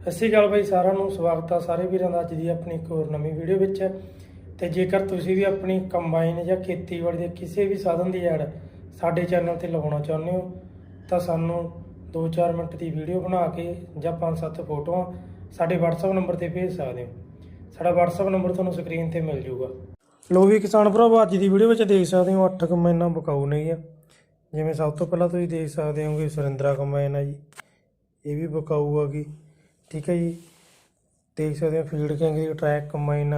ਸਤਿ ਸ਼੍ਰੀ ਅਕਾਲ ਬਾਈ, ਸਾਰਿਆਂ ਨੂੰ ਸਵਾਗਤ ਆ ਸਾਰੇ ਵੀਰਾਂ ਦਾ ਅੱਜ ਦੀ ਆਪਣੀ ਇੱਕ ਹੋਰ ਨਵੀਂ ਵੀਡੀਓ ਵਿੱਚ। ਤੇ ਜੇਕਰ ਤੁਸੀਂ ਵੀ ਆਪਣੀ ਕੰਬਾਈਨ ਜਾਂ ਖੇਤੀਬਾੜੀ ਦੇ ਕਿਸੇ ਵੀ ਸਾਧਨ ਦੀ ਐਡ ਸਾਡੇ ਚੈਨਲ ਤੇ ਲਗਾਉਣਾ ਚਾਹੁੰਦੇ ਹੋ, ਤਾਂ ਸਾਨੂੰ 2-4 ਮਿੰਟ ਦੀ ਵੀਡੀਓ ਬਣਾ ਕੇ ਜਾਂ 5-7 ਫੋਟੋਆਂ ਸਾਡੇ WhatsApp ਨੰਬਰ ਤੇ ਭੇਜ ਸਕਦੇ ਹੋ। ਸਾਡਾ WhatsApp ਨੰਬਰ ਤੁਹਾਨੂੰ ਸਕਰੀਨ ਤੇ ਮਿਲ ਜਾਊਗਾ। ਲੋ ਵੀ ਕਿਸਾਨ ਭਰਾਵੋ, ਅੱਜ ਦੀ ਵੀਡੀਓ ਵਿੱਚ ਦੇਖ ਸਕਦੇ ਹੋ 8 ਕੰਬਾਈਨਾਂ ਬਕਾਊ ਨਹੀਂ ਆ। ਜਿਵੇਂ ਸਭ ਤੋਂ ਪਹਿਲਾਂ ਤੁਸੀਂ ਦੇਖ ਸਕਦੇ ਹੋਗੇ ਸੁਰਿੰਦਰਾ ਕੰਬਾਈਨ ਆ ਜੀ। ਇਹ ਵੀ ਬਕਾਊ ਆ ਗਈ ਠੀਕ ਹੈ ਜੀ। ਦੇਖ ਸਕਦੇ ਹੋ Field King track combine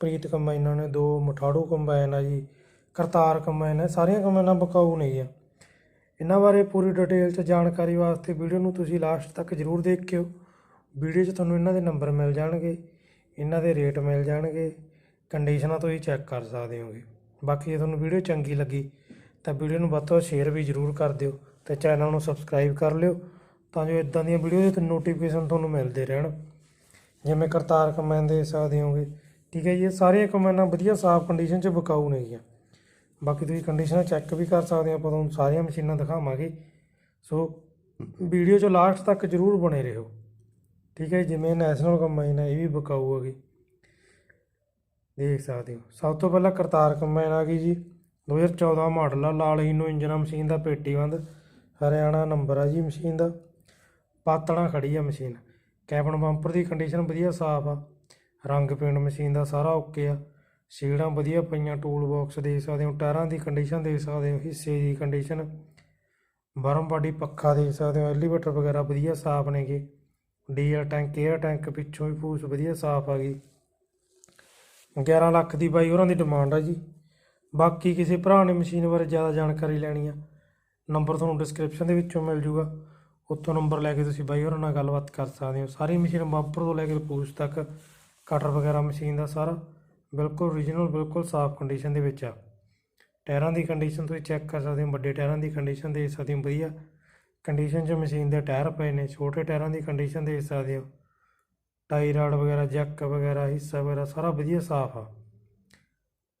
Preet ਕੰਬਾਈਨਾਂ ਨੇ ਦੋ, ਮਠਾੜੂ ਕੰਬਾਈਨ ਆ ਜੀ, ਕਰਤਾਰ ਕੰਬਾਈਨ ਹੈ ਸਾਰੀਆਂ ਕੰਬਾਈਨਾਂ ਬਕਾਊ ਨਹੀਂ ਆ ਇਹਨਾਂ ਬਾਰੇ ਪੂਰੀ ਡਿਟੇਲ 'ਚ ਜਾਣਕਾਰੀ ਵਾਸਤੇ ਵੀਡੀਓ ਨੂੰ ਤੁਸੀਂ ਲਾਸਟ ਤੱਕ ਜ਼ਰੂਰ ਦੇਖਿਓ। ਵੀਡੀਓ 'ਚ ਤੁਹਾਨੂੰ ਇਹਨਾਂ ਦੇ ਨੰਬਰ ਮਿਲ ਜਾਣਗੇ, ਇਹਨਾਂ ਦੇ ਰੇਟ ਮਿਲ ਜਾਣਗੇ ਕੰਡੀਸ਼ਨਾਂ ਤੁਸੀਂ ਚੈੱਕ ਕਰ ਸਕਦੇ ਹੋਗੇ। ਬਾਕੀ ਜੇ ਤੁਹਾਨੂੰ ਵੀਡੀਓ ਚੰਗੀ ਲੱਗੀ ਤਾਂ ਵੀਡੀਓ ਨੂੰ ਵੱਧ ਤੋਂ ਵੱਧ ਸ਼ੇਅਰ ਵੀ ਜ਼ਰੂਰ ਕਰ ਦਿਓ ਤੇ ਚੈਨਲ ਨੂੰ ਸਬਸਕ੍ਰਾਈਬ ਕਰ ਲਿਓ। ਤਾਂ ਜੋ ਇਦਾਂ ਦੀਆਂ ਵੀਡੀਓ ਦੇ ਨੋਟੀਫਿਕੇਸ਼ਨ ਤੁਹਾਨੂੰ ਮਿਲਦੇ ਰਹਿਣ। ਜਿਵੇਂ ਕਰਤਾਰ ਕਮੈਨ ਦੇ ਸਕਦੇ ਹੋਗੇ ਠੀਕ ਹੈ ਜੀ ਇਹ ਸਾਰੀਆਂ ਕਮੈਨਾਂ ਵਧੀਆ ਸਾਫ਼ ਕੰਡੀਸ਼ਨ 'ਚ ਵਿਕਾਊ ਨੇਗੀਆਂ ਬਾਕੀ ਤੁਸੀਂ ਕੰਡੀਸ਼ਨਾਂ ਚੈੱਕ ਵੀ ਕਰ ਸਕਦੇ ਹੋ ਆਪਾਂ ਤੁਹਾਨੂੰ ਸਾਰੀਆਂ ਮਸ਼ੀਨਾਂ ਦਿਖਾਵਾਂਗੇ। ਸੋ ਵੀਡੀਓ 'ਚ ਲਾਸਟ ਤੱਕ ਜ਼ਰੂਰ ਬਣੇ ਰਹੋ। ਠੀਕ ਹੈ ਜੀ, ਜਿਵੇਂ ਨੈਸ਼ਨਲ ਕੰਬਾਈਨ ਹੈ ਇਹ ਵੀ ਵਿਕਾਊ ਹੈਗੀ ਦੇਖ ਸਕਦੇ ਹੋ। ਸਭ ਤੋਂ ਪਹਿਲਾਂ ਕਰਤਾਰ ਕੰਬਾਈਨ ਆ ਗਈ ਜੀ। 2014 ਮਾਡਲ ਆ ਲਾਲ ਹੀਨੋ ਇੰਜਨ ਮਸ਼ੀਨ ਦਾ ਪੇਟੀ ਬੰਦ। ਹਰਿਆਣਾ ਨੰਬਰ ਆ ਜੀ ਮਸ਼ੀਨ ਦਾ। ਪਾਤੜਾਂ ਖੜੀ ਆ ਮਸ਼ੀਨ। ਕੈਬਨ ਬੰਪਰ ਦੀ ਕੰਡੀਸ਼ਨ ਵਧੀਆ ਸਾਫ਼ ਆ। ਰੰਗ ਪੇਂਟ ਮਸ਼ੀਨ ਦਾ ਸਾਰਾ ਓਕੇ ਆ। ਸੀੜਾਂ ਵਧੀਆ ਪਈਆਂ ਟੂਲ ਬਾਕਸ ਦੇਖ ਸਕਦੇ ਹੋ, ਟਾਇਰਾਂ ਦੀ ਕੰਡੀਸ਼ਨ ਦੇਖ ਸਕਦੇ ਹੋ, ਹਿੱਸੇ ਦੀ ਕੰਡੀਸ਼ਨ ਬਰਮ ਬਾਡੀ ਪੱਖਾ ਦੇਖ ਸਕਦੇ ਹੋ ਐਲੀਵੇਟਰ ਵਗੈਰਾ ਵਧੀਆ ਸਾਫ਼ ਨੇਗੇ। ਡੀਜ਼ਲ ਟੈਂਕ 에ਅਰ ਟੈਂਕ ਪਿੱਛੋਂ ਵੀ ਫੂਸ ਵਧੀਆ ਸਾਫ਼ ਆ ਗਈ। 11 ਲੱਖ ਦੀ ਬਾਈ ਉਹਨਾਂ ਦੀ ਡਿਮਾਂਡ ਆ ਜੀ। ਬਾਕੀ ਕਿਸੇ ਭਰਾ ਨੇ ਮਸ਼ੀਨ ਬਾਰੇ ਜ਼ਿਆਦਾ ਜਾਣਕਾਰੀ ਲੈਣੀ ਆ ਨੰਬਰ ਤੁਹਾਨੂੰ ਡਿਸਕ੍ਰਿਪਸ਼ਨ ਦੇ ਵਿੱਚੋਂ ਮਿਲ ਜੂਗਾ। ਉੱਥੋਂ ਨੰਬਰ ਲੈ ਕੇ ਤੁਸੀਂ ਬਾਈ ਹੋਰਾਂ ਨਾਲ ਗੱਲਬਾਤ ਕਰ ਸਕਦੇ ਹੋ। ਸਾਰੀ ਮਸ਼ੀਨ ਬੰਪਰ ਤੋਂ ਲੈ ਕੇ ਪੂਛ ਤੱਕ, ਕਟਰ ਵਗੈਰਾ ਮਸ਼ੀਨ ਦਾ ਸਾਰਾ ਬਿਲਕੁਲ ਓਰੀਜਨਲ ਬਿਲਕੁਲ ਸਾਫ਼ ਕੰਡੀਸ਼ਨ ਦੇ ਵਿੱਚ ਆ। ਟਾਇਰਾਂ ਦੀ ਕੰਡੀਸ਼ਨ ਤੁਸੀਂ ਚੈੱਕ ਕਰ ਸਕਦੇ ਹੋ, ਵੱਡੇ ਟਾਇਰਾਂ ਦੀ ਕੰਡੀਸ਼ਨ ਦੇ ਸਕਦੇ ਹੋ, ਵਧੀਆ ਕੰਡੀਸ਼ਨ 'ਚ ਮਸ਼ੀਨ ਦੇ ਟਾਇਰ ਪਏ ਨੇ, ਛੋਟੇ ਟਾਇਰਾਂ ਦੀ ਕੰਡੀਸ਼ਨ ਦੇ ਸਕਦੇ ਹੋ। ਟਾਈ ਰਾਡ ਵਗੈਰਾ, ਜੈਕ ਵਗੈਰਾ, ਹਿੱਸਾ ਵਗੈਰਾ, ਸਾਰਾ ਵਧੀਆ ਸਾਫ਼ ਆ।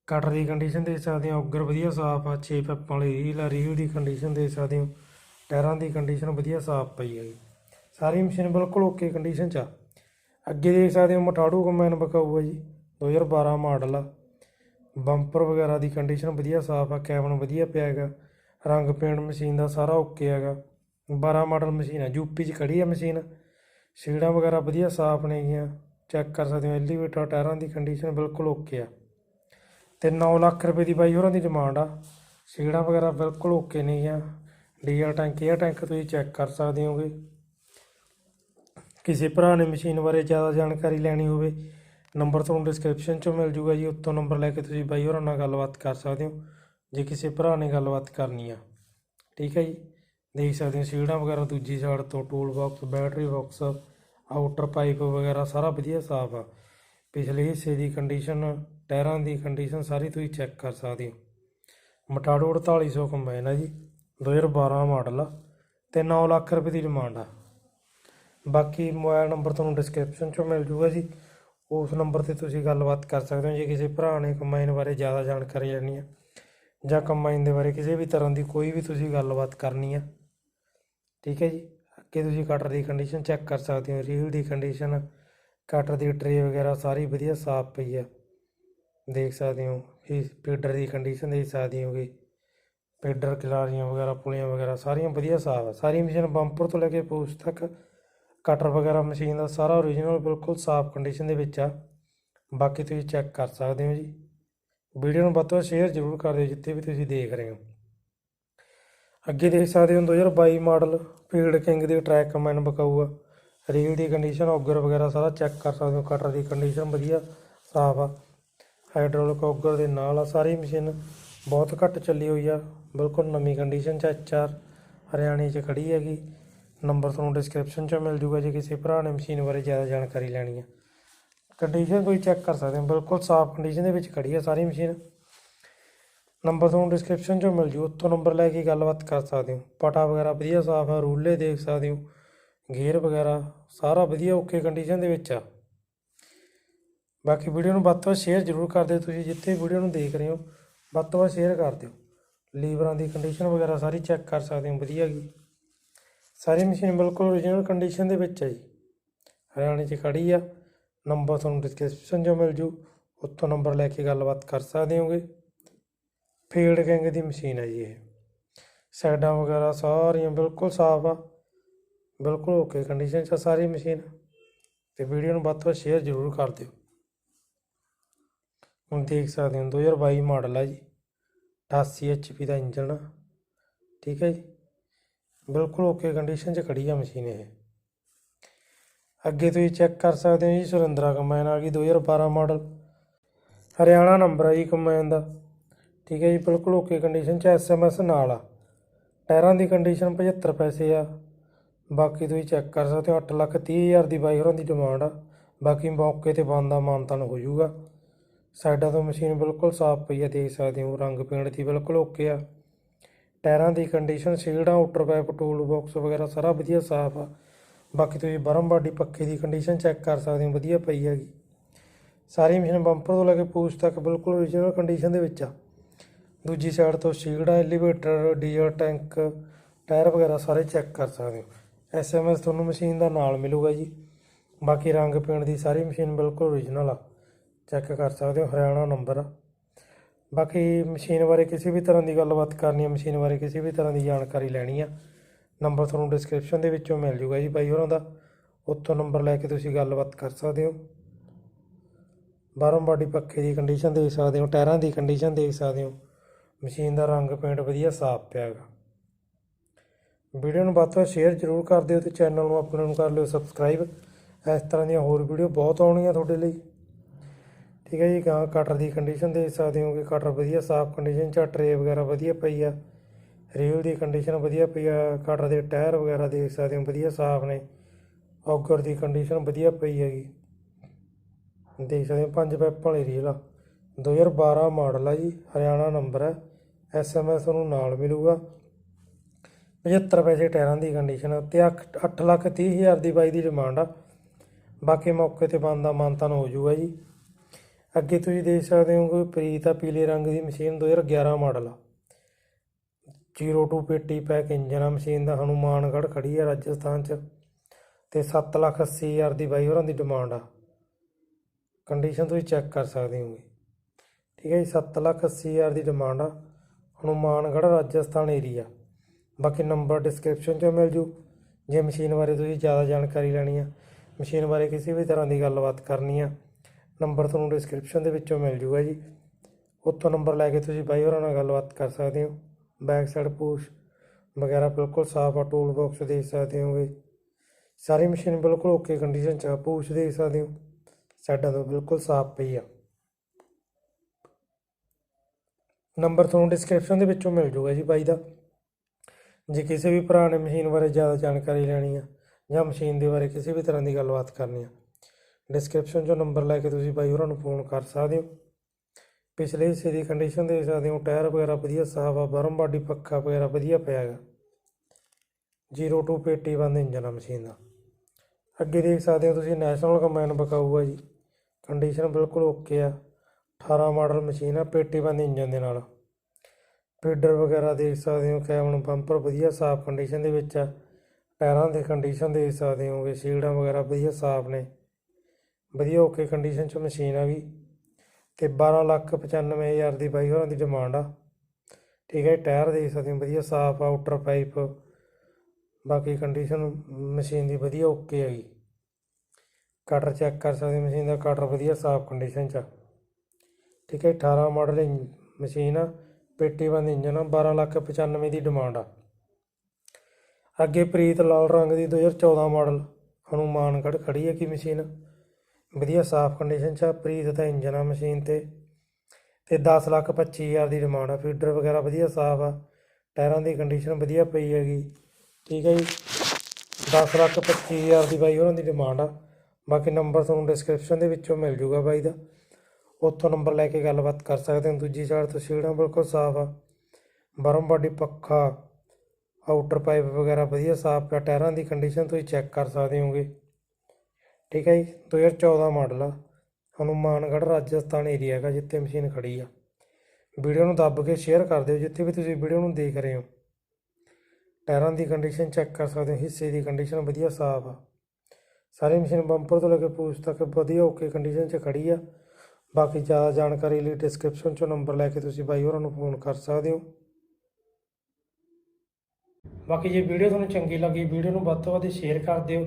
ਕਟਰ ਦੀ ਕੰਡੀਸ਼ਨ ਦੇ ਸਕਦੇ ਹੋ ਔਗਰ ਵਧੀਆ ਸਾਫ਼ ਆ 6 ਪੈਪਾਂ ਵਾਲੀ ਰੀਲ ਆ ਰੀਲ ਦੀ ਕੰਡੀਸ਼ਨ ਦੇ ਸਕਦੇ ਹੋ। ਟਾਇਰਾਂ ਦੀ ਕੰਡੀਸ਼ਨ ਵਧੀਆ ਸਾਫ਼ ਪਈ ਹੈਗੀ ਸਾਰੀ ਮਸ਼ੀਨ ਬਿਲਕੁਲ ਓਕੇ ਕੰਡੀਸ਼ਨ 'ਚ ਆ। ਅੱਗੇ ਦੇਖ ਸਕਦੇ ਹੋ ਮਟਾੜੂ ਕੰਬਾਈਨ ਬਕਾਊ ਆ ਜੀ 2012 ਮਾਡਲ ਆ। ਬੰਪਰ ਵਗੈਰਾ ਦੀ ਕੰਡੀਸ਼ਨ ਵਧੀਆ ਸਾਫ਼ ਆ ਕੈਬਨ ਵਧੀਆ ਪਿਆ ਹੈਗਾ। ਰੰਗ ਪੇਂਟ ਮਸ਼ੀਨ ਦਾ ਸਾਰਾ ਓਕੇ ਹੈਗਾ। 12 ਮਾਡਲ ਮਸ਼ੀਨ ਆ ਯੂਪੀ 'ਚ ਖੜੀ ਆ ਮਸ਼ੀਨ ਸੀੜਾਂ ਵਗੈਰਾ ਵਧੀਆ ਸਾਫ਼ ਨੇਗੀਆਂ ਚੈੱਕ ਕਰ ਸਕਦੇ ਹੋ ਐਲੀਵੇਟਰ ਟਾਇਰਾਂ ਦੀ ਕੰਡੀਸ਼ਨ ਬਿਲਕੁਲ ਓਕੇ ਆ। ਤੇ 9 ਲੱਖ ਰੁਪਏ ਦੀ ਬਾਈ ਹੋਰਾਂ ਦੀ ਡਿਮਾਂਡ ਆ। ਸੀੜਾਂ ਵਗੈਰਾ ਬਿਲਕੁਲ ਓਕੇ ਨੇਗੀਆਂ ਡੀਜ਼ਲ ਟੈਂਕ 에ਅਰ ਟੈਂਕ ਤੁਸੀਂ ਚੈੱਕ ਕਰ ਸਕਦੇ ਹੋਗੇ। ਕਿਸੇ ਭਰਾ ਨੇ ਮਸ਼ੀਨ ਬਾਰੇ ਜ਼ਿਆਦਾ ਜਾਣਕਾਰੀ ਲੈਣੀ ਹੋਵੇ, ਨੰਬਰ ਤੁਹਾਨੂੰ ਡਿਸਕ੍ਰਿਪਸ਼ਨ 'ਚੋਂ ਮਿਲ ਜੂਗਾ ਜੀ, ਉੱਤੋਂ ਨੰਬਰ ਲੈ ਕੇ ਤੁਸੀਂ ਬਾਈ ਹੋਰਾਂ ਨਾਲ ਗੱਲਬਾਤ ਕਰ ਸਕਦੇ ਹੋ, ਜੇ ਕਿਸੇ ਭਰਾ ਨੇ ਗੱਲਬਾਤ ਕਰਨੀ ਆ। ਠੀਕ ਹੈ ਜੀ? ਦੇਖ ਸਕਦੇ ਹੋ ਸੀੜਾਂ ਵਗੈਰਾ, ਦੂਜੀ ਸਾਈਡ ਤੋਂ tool box battery box outer pipe ਵਗੈਰਾ, ਸਾਰਾ ਵਧੀਆ ਸਾਫ਼ ਆ। ਪਿਛਲੇ ਹਿੱਸੇ ਦੀ ਕੰਡੀਸ਼ਨ ਟਾਇਰਾਂ ਦੀ ਕੰਡੀਸ਼ਨ ਸਾਰੀ ਤੁਸੀਂ ਚੈੱਕ ਕਰ ਸਕਦੇ ਹੋ। ਮਟਾੜੋ 4800 ਕੰਬਾਈਨ ਆ ਜੀ। 2012 ਮਾਡਲ ਆ ਅਤੇ ਨੌ ਲੱਖ ਰੁਪਏ ਦੀ ਡਿਮਾਂਡ ਆ। ਬਾਕੀ ਮੋਬਾਈਲ ਨੰਬਰ ਤੁਹਾਨੂੰ ਡਿਸਕ੍ਰਿਪਸ਼ਨ 'ਚੋਂ ਮਿਲ ਜੂਗਾ ਜੀ। ਉਸ ਨੰਬਰ ਤੇ ਤੁਸੀਂ ਗੱਲਬਾਤ ਕਰ ਸਕਦੇ ਹੋ। ਜੇ ਕਿਸੇ ਭਰਾ ਨੇ ਕੰਬਾਈਨ ਬਾਰੇ ਜ਼ਿਆਦਾ ਜਾਣਕਾਰੀ ਲੈਣੀ ਆ ਜਾਂ ਕੰਬਾਈਨ ਦੇ ਬਾਰੇ ਕਿਸੇ ਵੀ ਤਰ੍ਹਾਂ ਦੀ ਕੋਈ ਵੀ ਤੁਸੀਂ ਗੱਲਬਾਤ ਕਰਨੀ ਆ, ਠੀਕ ਹੈ ਜੀ। ਅੱਗੇ ਤੁਸੀਂ ਕਟਰ ਦੀ ਕੰਡੀਸ਼ਨ ਚੈੱਕ ਕਰ ਸਕਦੇ ਹੋ। ਰੀਲ ਦੀ ਕੰਡੀਸ਼ਨ ਕਟਰ ਦੀ ਟਰੇ ਵਗੈਰਾ ਸਾਰੀ ਵਧੀਆ ਸਾਫ਼ ਪਈ ਆ। ਦੇਖ ਸਕਦੇ ਹੋ। ਇਹ ਪੀਡਰ ਦੀ ਕੰਡੀਸ਼ਨ ਦੇਖ ਸਕਦੇ ਹੋਗੇ। ਪੇਡਰ ਕਿਲਾਰੀਆਂ ਵਗੈਰਾ, ਪੁਲੀਆਂ ਵਗੈਰਾ, ਸਾਰੀਆਂ ਵਧੀਆ ਸਾਫ਼ ਆ। ਸਾਰੀ ਮਸ਼ੀਨ ਬੰਪਰ ਤੋਂ ਲੈ ਕੇ ਪੋਸਟ ਤੱਕ, ਕਟਰ ਵਗੈਰਾ ਮਸ਼ੀਨ ਦਾ ਸਾਰਾ ਓਰੀਜਨਲ ਬਿਲਕੁਲ ਸਾਫ਼ ਕੰਡੀਸ਼ਨ ਦੇ ਵਿੱਚ ਆ। ਬਾਕੀ ਤੁਸੀਂ ਚੈੱਕ ਕਰ ਸਕਦੇ ਹੋ ਜੀ। ਵੀਡੀਓ ਨੂੰ ਵੱਧ ਤੋਂ ਵੱਧ ਸ਼ੇਅਰ ਜ਼ਰੂਰ ਕਰ ਦਿਓ ਜਿੱਥੇ ਵੀ ਤੁਸੀਂ ਦੇਖ ਰਹੇ ਹੋ। ਅੱਗੇ ਦੇਖ ਸਕਦੇ ਹੋ 2022 ਮਾਡਲ ਫੀਲਡ ਕਿੰਗ ਦੀ ਟਰੈਕ ਕੰਬਾਈਨ ਬਕਾਊ ਆ ਰੀਲ ਦੀ ਕੰਡੀਸ਼ਨ ਔਗਰ ਵਗੈਰਾ ਸਾਰਾ ਚੈੱਕ ਕਰ ਸਕਦੇ ਹੋ। ਕਟਰ ਦੀ ਕੰਡੀਸ਼ਨ ਵਧੀਆ, ਸਾਫ਼ ਆ। ਹਾਈਡ੍ਰੋਲਿਕ ਔਗਰ ਦੇ ਨਾਲ ਆ, ਸਾਰੀ ਮਸ਼ੀਨ ਬਹੁਤ ਘੱਟ ਚੱਲੀ ਹੋਈ ਆ। ਬਿਲਕੁਲ ਨਵੀਂ ਕੰਡੀਸ਼ਨ ਚ ਐਚਆਰ ਹਰਿਆਣੇ 'ਚ ਖੜੀ ਹੈਗੀ। ਨੰਬਰ ਤੁਹਾਨੂੰ ਡਿਸਕ੍ਰਿਪਸ਼ਨ 'ਚ ਮਿਲ ਜੂਗਾ ਜੇ ਕਿਸੇ ਭਰਾ ਨੇ ਮਸ਼ੀਨ ਬਾਰੇ ਜ਼ਿਆਦਾ ਜਾਣਕਾਰੀ ਲੈਣੀ ਆ। ਕੰਡੀਸ਼ਨ ਤੁਸੀਂ ਚੈੱਕ ਕਰ ਸਕਦੇ ਹੋ। ਬਿਲਕੁਲ ਸਾਫ਼ ਕੰਡੀਸ਼ਨ ਦੇ ਵਿੱਚ ਖੜੀ ਆ ਸਾਰੀ ਮਸ਼ੀਨ ਨੰਬਰ ਤੁਹਾਨੂੰ ਡਿਸਕ੍ਰਿਪਸ਼ਨ 'ਚੋਂ ਮਿਲ ਜੂ। ਉੱਥੋਂ ਨੰਬਰ ਲੈ ਕੇ ਗੱਲਬਾਤ ਕਰ ਸਕਦੇ ਹੋ। ਪਟਾ ਵਗੈਰਾ ਵਧੀਆ ਸਾਫ਼ ਹੈ ਰੂਲੇ ਦੇਖ ਸਕਦੇ ਹੋ। ਗੇਅਰ ਵਗੈਰਾ ਸਾਰਾ ਵਧੀਆ ਓਕੇ ਕੰਡੀਸ਼ਨ ਦੇ ਵਿੱਚ ਆ। ਬਾਕੀ ਵੀਡੀਓ ਨੂੰ ਵੱਧ ਤੋਂ ਵੱਧ ਸ਼ੇਅਰ ਜ਼ਰੂਰ ਕਰ ਦਿਓ। ਤੁਸੀਂ ਜਿੱਥੇ ਵੀਡੀਓ ਨੂੰ ਦੇਖ ਰਹੇ ਹੋ, ਵੱਧ ਤੋਂ ਵੱਧ ਸ਼ੇਅਰ ਕਰ ਦਿਓ। ਲੀਵਰਾਂ ਦੀ ਕੰਡੀਸ਼ਨ ਵਗੈਰਾ ਸਾਰੀ ਚੈੱਕ ਕਰ ਸਕਦੇ ਹੋ, ਵਧੀਆ ਹੈਗੀ ਸਾਰੀ ਮਸ਼ੀਨ ਬਿਲਕੁਲ ਓਰੀਜਨਲ ਕੰਡੀਸ਼ਨ ਦੇ ਵਿੱਚ ਹੈ ਜੀ। ਹਰਿਆਣੇ 'ਚ ਖੜੀ ਆ। ਨੰਬਰ ਤੁਹਾਨੂੰ ਡਿਸਕ੍ਰਿਪਸ਼ਨ 'ਚੋਂ ਮਿਲ ਜੂ। ਉੱਥੋਂ ਨੰਬਰ ਲੈ ਕੇ ਗੱਲਬਾਤ ਕਰ ਸਕਦੇ ਹੋਗੇ। ਫੀਲਡ ਕਿੰਗ ਦੀ ਮਸ਼ੀਨ ਹੈ ਜੀ ਇਹ। ਸਾਈਡਾਂ ਵਗੈਰਾ ਸਾਰੀਆਂ ਬਿਲਕੁਲ ਸਾਫ਼ ਆ। ਬਿਲਕੁਲ ਓਕੇ ਕੰਡੀਸ਼ਨ 'ਚ ਆ ਸਾਰੀ ਮਸ਼ੀਨ ਤੇ ਵੀਡੀਓ ਨੂੰ ਵੱਧ ਤੋਂ ਵੱਧ ਸ਼ੇਅਰ ਜ਼ਰੂਰ ਕਰ ਦਿਓ। ਹੁਣ ਦੇਖ ਸਕਦੇ ਹੋ 2022 ਮਾਡਲ ਆ ਜੀ। 88 HP ਦਾ ਇੰਜਨ ਆ। ਠੀਕ ਹੈ ਜੀ? ਬਿਲਕੁਲ ਓਕੇ ਕੰਡੀਸ਼ਨ 'ਚ ਖੜੀ ਆ ਮਸ਼ੀਨ ਇਹ। ਅੱਗੇ ਤੁਸੀਂ ਚੈੱਕ ਕਰ ਸਕਦੇ ਹੋ ਜੀ ਸੁਰਿੰਦਰਾ ਕੰਬਾਈਨ ਆ ਗਈ 2012 ਮਾਡਲ। ਹਰਿਆਣਾ ਨੰਬਰ ਆ ਜੀ ਕੰਬਾਈਨ ਦਾ। ਠੀਕ ਹੈ ਜੀ, ਬਿਲਕੁਲ ਓਕੇ ਕੰਡੀਸ਼ਨ 'ਚ ਐਸਐਮਐਸ ਨਾਲ ਆ। ਟਾਇਰਾਂ ਦੀ ਕੰਡੀਸ਼ਨ 75 ਪੈਸੇ ਆ। ਬਾਕੀ ਤੁਸੀਂ ਚੈੱਕ ਕਰ ਸਕਦੇ ਹੋ 8 ਲੱਖ 30 ਹਜ਼ਾਰ ਦੀ ਬਾਈ ਹੋਰਾਂ ਦੀ ਡਿਮਾਂਡ ਆ। ਬਾਕੀ ਮੌਕੇ ਤੇ ਬੰਦਾ ਮਾਨਤਾਨ ਹੋ ਜਾਊਗਾ। ਸਾਈਡਾਂ ਤੋਂ ਮਸ਼ੀਨ ਬਿਲਕੁਲ ਸਾਫ਼ ਪਈ ਆ, ਦੇਖ ਸਕਦੇ ਹੋ, ਰੰਗ ਪੇਂਟ ਦੀ ਬਿਲਕੁਲ ਓਕੇ ਆ। ਟਾਇਰਾਂ ਦੀ ਕੰਡੀਸ਼ਨ ਸੀਲਡਾਂ ਆਊਟਰ ਪੈਪ ਟੂਲ ਬਾਕਸ ਵਗੈਰਾ ਸਾਰਾ ਵਧੀਆ ਸਾਫ਼ ਆ। ਬਾਕੀ ਤੁਸੀਂ ਬਰਮ ਬਾਡੀ ਪੱਖੇ ਦੀ ਕੰਡੀਸ਼ਨ ਚੈੱਕ ਕਰ ਸਕਦੇ ਹੋ, ਵਧੀਆ ਪਈ ਹੈਗੀ। ਸਾਰੀ ਮਸ਼ੀਨ ਬੰਪਰ ਤੋਂ ਲੈ ਕੇ ਪੂਛ ਤੱਕ ਬਿਲਕੁਲ ਓਰੀਜਨਲ ਕੰਡੀਸ਼ਨ ਦੇ ਵਿੱਚ ਆ। ਦੂਜੀ ਸਾਈਡ ਤੋਂ ਸੀਲਡਾਂ ਐਲੀਵੇਟਰ ਡੀਜ਼ਲ ਟੈਂਕ ਟਾਇਰ ਵਗੈਰਾ ਸਾਰੇ ਚੈੱਕ ਕਰ ਸਕਦੇ ਹੋ। ਐਸਐਮਐਸ ਤੁਹਾਨੂੰ ਮਸ਼ੀਨ ਦਾ ਨਾਲ ਮਿਲੂਗਾ ਜੀ। ਬਾਕੀ ਰੰਗ ਪੇਂਟ ਦੀ ਸਾਰੀ ਮਸ਼ੀਨ ਬਿਲਕੁਲ ਓਰੀਜਨਲ ਆ। ਚੈੱਕ ਕਰ ਸਕਦੇ ਹੋ, ਹਰਿਆਣਾ ਨੰਬਰ ਆ ਬਾਕੀ ਮਸ਼ੀਨ ਬਾਰੇ ਕਿਸੇ ਵੀ ਤਰ੍ਹਾਂ ਦੀ ਗੱਲਬਾਤ ਕਰਨੀ ਹੈ ਮਸ਼ੀਨ ਬਾਰੇ ਕਿਸੇ ਵੀ ਤਰ੍ਹਾਂ ਦੀ ਜਾਣਕਾਰੀ ਲੈਣੀ ਆ ਨੰਬਰ ਤੁਹਾਨੂੰ ਡਿਸਕ੍ਰਿਪਸ਼ਨ ਦੇ ਵਿੱਚੋਂ ਮਿਲ ਜੂਗਾ ਜੀ ਬਾਈ ਹੋਰਾਂ ਦਾ। ਉੱਥੋਂ ਨੰਬਰ ਲੈ ਕੇ ਤੁਸੀਂ ਗੱਲਬਾਤ ਕਰ ਸਕਦੇ ਹੋ। ਬਾਹਰੋਂ ਬਾਡੀ ਪੱਖੇ ਦੀ ਕੰਡੀਸ਼ਨ ਦੇਖ ਸਕਦੇ ਹੋ, ਟਾਇਰਾਂ ਦੀ ਕੰਡੀਸ਼ਨ ਦੇਖ ਸਕਦੇ ਹੋ। ਮਸ਼ੀਨ ਦਾ ਰੰਗ ਪੇਂਟ ਵਧੀਆ ਸਾਫ਼ ਪਿਆ ਹੈਗਾ। ਵੀਡੀਓ ਨੂੰ ਵੱਧ ਤੋਂ ਵੱਧ ਸ਼ੇਅਰ ਜ਼ਰੂਰ ਕਰ ਦਿਓ ਤੇ ਚੈਨਲ ਨੂੰ ਆਪਣੇ ਨੂੰ ਕਰ ਲਿਓ ਸਬਸਕ੍ਰਾਈਬ ਇਸ ਤਰ੍ਹਾਂ ਦੀਆਂ ਹੋਰ ਵੀਡੀਓ ਬਹੁਤ ਆਉਣੀਆਂ ਤੁਹਾਡੇ ਲਈ। ਠੀਕ ਹੈ ਜੀ ਗਾਂ ਕਟਰ ਦੀ ਕੰਡੀਸ਼ਨ ਦੇਖ ਸਕਦੇ ਹੋ ਕਿ ਕਟਰ ਵਧੀਆ ਸਾਫ਼ ਕੰਡੀਸ਼ਨ ਚ ਆ, ਟਰੇ ਵਗੈਰਾ ਵਧੀਆ ਪਈ ਆ। ਰੀਲ ਦੀ ਕੰਡੀਸ਼ਨ ਵਧੀਆ ਪਈ ਆ ਕਟਰ ਦੇ ਟਾਇਰ ਵਗੈਰਾ ਦੇਖ ਸਕਦੇ ਹੋ ਵਧੀਆ ਸਾਫ਼ ਨੇ। ਔਗਰ ਦੀ ਕੰਡੀਸ਼ਨ ਵਧੀਆ ਪਈ ਹੈਗੀ। ਦੇਖ ਸਕਦੇ ਹੋ ਪੰਜ ਪੈਪ ਵਾਲੀ ਰੀਲ ਆ। 2012 ਮਾਡਲ ਆ ਜੀ ਹਰਿਆਣਾ ਨੰਬਰ ਹੈ ਐਸਐਮਐਸ ਤੁਹਾਨੂੰ ਨਾਲ ਮਿਲੂਗਾ। 75 ਪੈਸੇ ਟਾਇਰਾਂ ਦੀ ਕੰਡੀਸ਼ਨ ਤੇ 8 ਲੱਖ 30 ਹਜ਼ਾਰ ਦੀ ਬਾਈ ਦੀ ਡਿਮਾਂਡ ਆ। ਬਾਕੀ ਮੌਕੇ ਤੇ ਬੰਦਾ ਮਾਨਤਾਨ ਹੋ ਜਾਊਗਾ ਜੀ। ਅੱਗੇ ਤੁਸੀਂ ਦੇਖ ਸਕਦੇ ਹੋ ਕਿ ਪ੍ਰੀਤ ਆ ਪੀਲੇ ਰੰਗ ਦੀ ਮਸ਼ੀਨ 2011 ਮਾਡਲ ਆ। 02 ਪੇਟੀ ਪੈਕ ਇੰਜਨ ਆ ਮਸ਼ੀਨ ਦਾ, ਹਨੂਮਾਨਗੜ੍ਹ ਖੜੀ ਆ ਰਾਜਸਥਾਨ ਚ ਤੇ 7 ਲੱਖ 80 ਹਜ਼ਾਰ ਦੀ ਬਾਈ ਹੋਰਾਂ ਦੀ ਡਿਮਾਂਡ ਆ। ਕੰਡੀਸ਼ਨ ਤੁਸੀਂ ਚੈੱਕ ਕਰ ਸਕਦੇ ਹੋਗੇ। ਠੀਕ ਹੈ ਜੀ 7 ਲੱਖ 80 ਹਜ਼ਾਰ ਦੀ ਡਿਮਾਂਡ ਆ, ਹਨੂਮਾਨਗੜ੍ਹ ਰਾਜਸਥਾਨ ਏਰੀਆ ਬਾਕੀ ਨੰਬਰ ਡਿਸਕ੍ਰਿਪਸ਼ਨ 'ਚ ਮਿਲ ਜੂ। ਜੇ ਮਸ਼ੀਨ ਬਾਰੇ ਤੁਸੀਂ ਜ਼ਿਆਦਾ ਜਾਣਕਾਰੀ ਲੈਣੀ ਆ, ਮਸ਼ੀਨ ਬਾਰੇ ਕਿਸੇ ਵੀ ਤਰ੍ਹਾਂ ਦੀ ਗੱਲਬਾਤ ਕਰਨੀ ਆ ਨੰਬਰ ਤੁਹਾਨੂੰ ਡਿਸਕ੍ਰਿਪਸ਼ਨ ਦੇ ਵਿੱਚੋਂ ਮਿਲ ਜੂਗਾ ਜੀ। ਉੱਥੋਂ ਨੰਬਰ ਲੈ ਕੇ ਤੁਸੀਂ ਬਾਈ ਹੋਰਾਂ ਨਾਲ ਗੱਲਬਾਤ ਕਰ ਸਕਦੇ ਹੋ। ਬੈਕ ਸਾਈਡ ਪੂਸ਼ ਵਗੈਰਾ ਬਿਲਕੁਲ ਸਾਫ਼ ਆ ਟੂਲ ਬਾਕਸ ਦੇਖ ਸਕਦੇ ਹੋਗੇ। ਸਾਰੀ ਮਸ਼ੀਨ ਬਿਲਕੁਲ ਓਕੇ ਕੰਡੀਸ਼ਨ 'ਚ ਆ ਪੂਛ ਦੇਖ ਸਕਦੇ ਹੋ। ਸਾਈਡਾਂ ਤੋਂ ਬਿਲਕੁਲ ਸਾਫ਼ ਪਈ ਆ। ਨੰਬਰ ਤੁਹਾਨੂੰ ਡਿਸਕ੍ਰਿਪਸ਼ਨ ਦੇ ਵਿੱਚੋਂ ਮਿਲ ਜੂਗਾ ਜੀ ਬਾਈ ਦਾ। ਜੇ ਕਿਸੇ ਵੀ ਭਰਾ ਨੇ ਮਸ਼ੀਨ ਬਾਰੇ ਜ਼ਿਆਦਾ ਜਾਣਕਾਰੀ ਲੈਣੀ ਆ ਜਾਂ ਮਸ਼ੀਨ ਦੇ ਬਾਰੇ ਕਿਸੇ ਵੀ ਤਰ੍ਹਾਂ ਦੀ ਗੱਲਬਾਤ ਕਰਨੀ ਆ ਡਿਸਕ੍ਰਿਪਸ਼ਨ 'ਚੋਂ ਨੰਬਰ ਲੈ ਕੇ ਤੁਸੀਂ ਬਾਈ ਹੋਰਾਂ ਨੂੰ ਫੋਨ ਕਰ ਸਕਦੇ ਹੋ। ਪਿਛਲੇ ਹਿੱਸੇ ਦੀ ਕੰਡੀਸ਼ਨ ਦੇਖ ਸਕਦੇ ਹੋ ਟਾਇਰ ਵਗੈਰਾ ਵਧੀਆ ਸਾਫ਼ ਆ ਬਰਮ ਬਾਡੀ ਪੱਖਾ ਵਗੈਰਾ ਵਧੀਆ ਪਿਆ ਹੈਗਾ। 02 ਪੇਟੀ ਬੰਦ ਇੰਜਨ ਆ ਮਸ਼ੀਨ ਦਾ। ਅੱਗੇ ਦੇਖ ਸਕਦੇ ਹੋ ਤੁਸੀਂ ਨੈਸ਼ਨਲ ਕੰਬਾਈਨ ਬਕਾਊ ਆ ਜੀ। ਕੰਡੀਸ਼ਨ ਬਿਲਕੁਲ ਓਕੇ ਆ। 18 ਮਾਡਲ ਮਸ਼ੀਨ ਆ ਪੇਟੀ ਬੰਦ ਇੰਜਨ ਦੇ ਨਾਲ। ਫੀਡਰ ਵਗੈਰਾ ਦੇਖ ਸਕਦੇ ਹੋ ਕੈਬਨ ਬੰਪਰ ਵਧੀਆ ਸਾਫ਼ ਕੰਡੀਸ਼ਨ ਦੇ ਵਿੱਚ ਆ। ਟਾਇਰਾਂ ਦੀ ਕੰਡੀਸ਼ਨ ਦੇਖ ਸਕਦੇ ਹੋਗੇ ਸੀਲਡਾਂ ਵਗੈਰਾ ਵਧੀਆ ਸਾਫ਼ ਨੇ। ਵਧੀਆ ਓਕੇ ਕੰਡੀਸ਼ਨ 'ਚ ਮਸ਼ੀਨ ਆ ਗਈ ਤੇ 12 ਲੱਖ 95 ਹਜ਼ਾਰ ਦੀ ਬਾਈ ਹੋਰਾਂ ਦੀ ਡਿਮਾਂਡ ਆ। ਠੀਕ ਹੈ, ਟਾਇਰ ਦੇਖ ਸਕਦੇ ਹੋ, ਵਧੀਆ ਸਾਫ਼ ਆ ਆਊਟਰ ਪਾਈਪ ਬਾਕੀ ਕੰਡੀਸ਼ਨ ਮਸ਼ੀਨ ਦੀ ਵਧੀਆ ਓਕੇ ਹੈਗੀ ਕਟਰ ਚੈੱਕ ਕਰ ਸਕਦੇ ਮਸ਼ੀਨ ਦਾ ਕਟਰ ਵਧੀਆ ਸਾਫ਼ ਕੰਡੀਸ਼ਨ 'ਚ ਆ। ਠੀਕ ਹੈ 18 ਮਾਡਲ ਮਸ਼ੀਨ ਆ ਪੇਟੀ ਬੰਦ ਇੰਜਨ ਆ 12 ਲੱਖ 95 ਦੀ ਡਿਮਾਂਡ ਆ। ਅੱਗੇ ਪ੍ਰੀਤ ਲਾਲ ਰੰਗ ਦੀ 2014 ਮਾਡਲ ਹਨੂਮਾਨਗੜ੍ਹ ਖੜੀ ਹੈ ਕੀ ਮਸ਼ੀਨ ਵਧੀਆ ਸਾਫ਼ ਕੰਡੀਸ਼ਨ 'ਚ ਆ, ਪ੍ਰੀਤ ਦਾ ਇੰਜਨ ਆ ਮਸ਼ੀਨ ਤੇ ਤੇ 10 ਲੱਖ 25 ਹਜ਼ਾਰ ਦੀ ਡਿਮਾਂਡ ਆ ਫੀਡਰ ਵਗੈਰਾ ਵਧੀਆ ਸਾਫ਼ ਆ, ਟਾਇਰਾਂ ਦੀ ਕੰਡੀਸ਼ਨ ਵਧੀਆ ਪਈ ਹੈਗੀ, ਠੀਕ ਹੈ ਜੀ। 10 ਲੱਖ 25 ਹਜ਼ਾਰ ਦੀ ਬਾਈ ਉਹਨਾਂ ਦੀ ਡਿਮਾਂਡ ਆ, ਬਾਕੀ ਨੰਬਰ ਤੁਹਾਨੂੰ ਡਿਸਕ੍ਰਿਪਸ਼ਨ ਦੇ ਵਿੱਚੋਂ ਮਿਲ ਜੂਗਾ ਬਾਈ ਦਾ। ਉੱਥੋਂ ਨੰਬਰ ਲੈ ਕੇ ਗੱਲਬਾਤ ਕਰ ਸਕਦੇ ਹੋ, ਦੂਜੀ ਸਾਈਡ ਤੋਂ ਸੀੜਾਂ ਬਿਲਕੁਲ ਸਾਫ਼ ਆ ਬਰਮ ਬਾਡੀ ਪੱਖਾ ਆਊਟਰ ਪਾਈਪ ਵਗੈਰਾ ਵਧੀਆ ਸਾਫ਼ ਆ, ਟਾਇਰਾਂ ਦੀ ਕੰਡੀਸ਼ਨ ਤੁਸੀਂ ਚੈੱਕ ਕਰ ਸਕਦੇ ਹੋਗੇ। ਠੀਕ ਹੈ ਜੀ 2014 ਮਾਡਲ ਆ। ਹਨੂਮਾਨਗੜ੍ਹ ਰਾਜਸਥਾਨ ਏਰੀਆ ਹੈਗਾ, ਜਿੱਥੇ ਮਸ਼ੀਨ ਖੜੀ ਆ। ਵੀਡੀਓ ਨੂੰ ਦੱਬ ਕੇ ਸ਼ੇਅਰ ਕਰ ਦਿਓ, ਜਿੱਥੇ ਵੀ ਤੁਸੀਂ ਵੀਡੀਓ ਨੂੰ ਦੇਖ ਰਹੇ ਹੋ। ਟਾਇਰਾਂ ਦੀ ਕੰਡੀਸ਼ਨ ਚੈੱਕ ਕਰ ਸਕਦੇ ਹੋ, ਹਿੱਸੇ ਦੀ ਕੰਡੀਸ਼ਨ ਵਧੀਆ ਸਾਫ਼ ਆ। ਸਾਰੀ ਮਸ਼ੀਨ ਬੰਪਰ ਤੋਂ ਲੈ ਕੇ ਪੂਛ ਤੱਕ ਵਧੀਆ ਓਕੇ ਕੰਡੀਸ਼ਨ 'ਚ ਖੜੀ ਆ। ਬਾਕੀ ਜ਼ਿਆਦਾ ਜਾਣਕਾਰੀ ਲਈ ਡਿਸਕ੍ਰਿਪਸ਼ਨ 'ਚੋਂ ਨੰਬਰ ਲੈ ਕੇ ਤੁਸੀਂ ਬਾਈ ਹੋਰਾਂ ਨੂੰ ਫੋਨ ਕਰ ਸਕਦੇ ਹੋ। ਬਾਕੀ ਜੇ ਵੀਡੀਓ ਤੁਹਾਨੂੰ ਚੰਗੀ ਲੱਗੀ, ਵੀਡੀਓ ਨੂੰ ਵੱਧ ਤੋਂ ਵੱਧ ਸ਼ੇਅਰ ਕਰ ਦਿਓ।